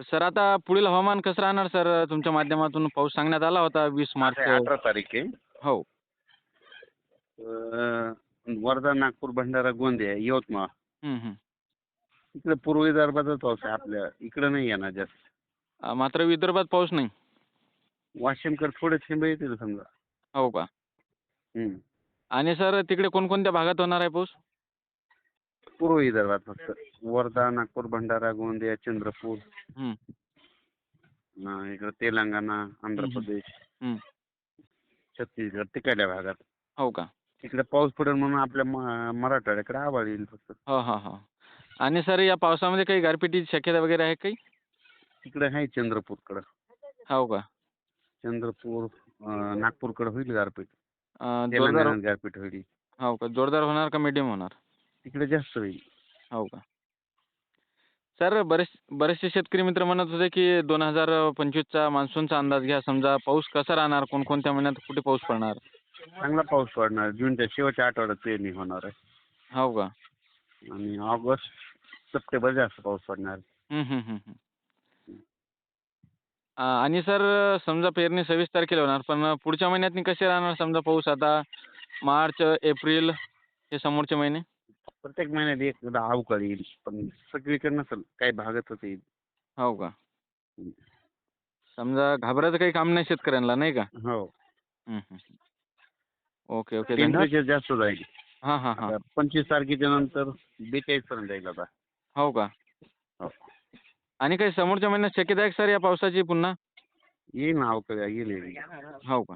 Sir आता पुढील हवामान कसं राहणार सर? तुमच्या माध्यमातून पाऊस सांगण्यात आला होता वीस मार्च. अठरा तारीख. आहे हो. अं, वर्धा नागपूर भंडारा गोंदिया यवतमाळ. इकडे पूर्व विदर्भातच पाऊस आहे आपल्या. इकडे नाही येणार जास्त. अं, मात्र विदर्भात पाऊस नाही. वाशिमकडे थोडे थेंब येतील समजा. हो का? हम्म. आणि सर तिकडे कोणकोणत्या भागात होणार आहे पाऊस? पूर्व विदर्भात फक्त. वर्धा नागपूर भंडारा गोंदिया चंद्रपूर. हं, अं, इकडे तेलंगणा आंध्र हम्म. प्रदेश. छत्तीसगड तिकडल्या भागात. हो का? तिकडे पाऊस पडेल म्हणून आपल्या म- मराठवाड्याकडे आवाळ येईल फक्त. हो हो हो. आणि सर या पावसामध्ये काही गारपिटीची शक्यता वगैरे आहे काही? तिकडे आहे चंद्रपूरकडं. हो का? चंद्रपूर अं, नागपूरकडे होईल गारपीट. अं, जोरदार तेलंगणात गारपीट होईल. हो का? जोरदार होणार का मीडियम होणार? तिकडे जास्त होईल. हो का? सर बरेच बरेचसे शेतकरी मित्र म्हणत होते की दोन हजार पंचवीसचा मान्सूनचा अंदाज घ्या. समजा पाऊस कसा राहणार? कोणकोणत्या महिन्यात कुठे पाऊस पडणार? चांगला पाऊस पडणार. जूनच्या शेवटच्या आठवड्यात पेरणी होणार आहे. हो का? आणि ऑगस्ट सप्टेंबर जास्त पाऊस पडणार. हं, हं, हं, हं. अं, आणि सर समजा पेरणी सव्वीस तारखेला होणार पण पुढच्या महिन्यात कसे राहणार? समजा पाऊस आता मार्च एप्रिल हे समोरचे महिने? प्रत्येक महिन्यात एकदा अवकाळी येईल पण सगळीकडे नसेल काही भागातच येईल. हो का? समजा घाबरायचं काही काम नाही शेतकऱ्यांना नाही का? हो. हं, हं. Okay okay. धन्यवाद. टेम्परेचर जास्त जाईल. हां हां हां. आता पंचवीस तारखेच्या नंतर बेचाळीस पर्यंत जाईल आता. हो का? हो. आणि काही समोरच्या महिन्यात शक्यता आहे का सर या पावसाची पुन्हा? येईल ना अवकाळी येईल येईल. हो का?